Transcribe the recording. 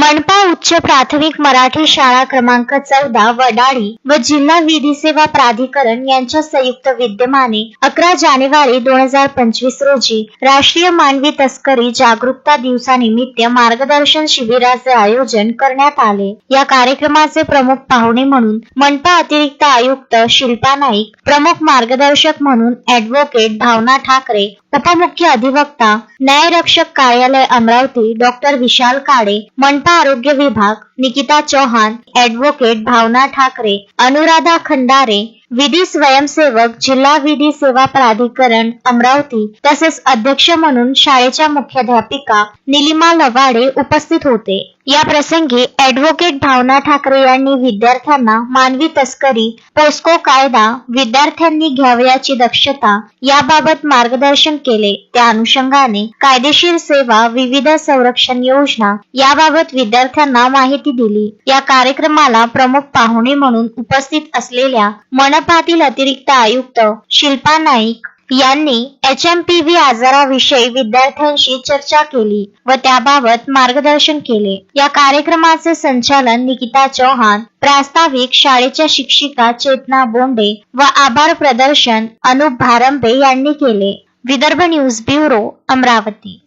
मनपा उच्च प्राथमिक मराठी शाळा क्रमांक चौदा वडाळी व जिल्हा विधी सेवा प्राधिकरण यांच्या संयुक्त विद्यमाने अकरा जानेवारी दोन हजार पंचवीस रोजी राष्ट्रीय मानवी तस्करी जागरूकता दिवसानिमित्त मार्गदर्शन शिबिराचे आयोजन करण्यात आले. या कार्यक्रमाचे प्रमुख पाहुणे म्हणून मनपा अतिरिक्त आयुक्त शिल्पा नाईक प्रमुख मार्गदर्शक म्हणून ऍडव्होकेट भावना ठाकरे उपमुख्य अधिवक्ता न्यायरक्षक कार्यालय अमरावती डॉक्टर विशाल काडे मनपा आरोग्य विभाग निकिता चौहान ऍडव्होकेट भावना ठाकरे अनुराधा खंडारे विधी स्वयंसेवक जिल्हा विधी सेवा प्राधिकरण अमरावती तसेच अध्यक्ष म्हणून शाळेच्या मुख्याध्यापिका निलिमा लवाडे उपस्थित होते. या प्रसंगी ऍडव्होकेट भावना ठाकरे यांनी विद्यार्थ्यांना मानवी तस्करी पोस्को कायदा विद्यार्थ्यांनी घ्यावयाची दक्षता याबाबत मार्गदर्शन केले. त्या अनुषंगाने कायदेशीर सेवा विविध संरक्षण योजना याबाबत विद्यार्थ्यांना माहिती माहिती दिली. या कार्यक्रमाला प्रमुख पाहुणे म्हणून उपस्थित असलेल्या मनपातील अतिरिक्त आयुक्त शिल्पा नाईक यांनी एच एम पी व्ही आजाराविषयी विद्यार्थ्यांशी चर्चा केली व त्याबाबत मार्गदर्शन केले. या कार्यक्रमाचे संचालन निकिता चौहान प्रास्ताविक शाळेच्या शिक्षिका चेतना बोंडे व आभार प्रदर्शन अनुप भारंबे यांनी केले. Vidarbha news bureau Amravati.